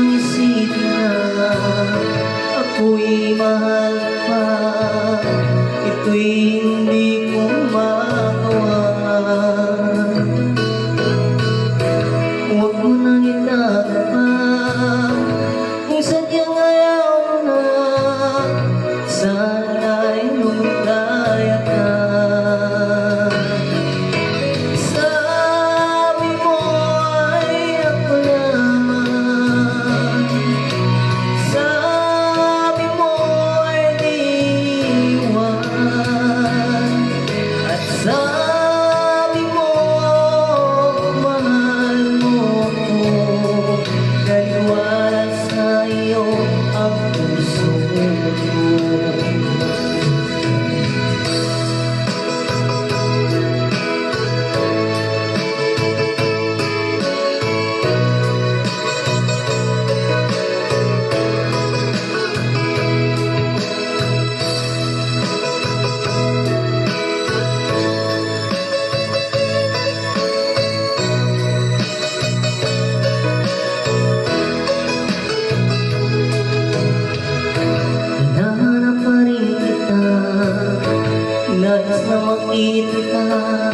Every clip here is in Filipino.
isipin na ako'y mahal pa. Ito'y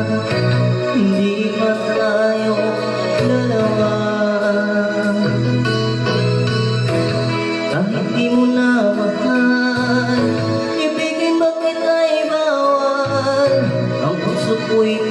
Hindi pa tayo dalawa. Kahit di mo na mahal? Ba kita'y Ang puso ko'y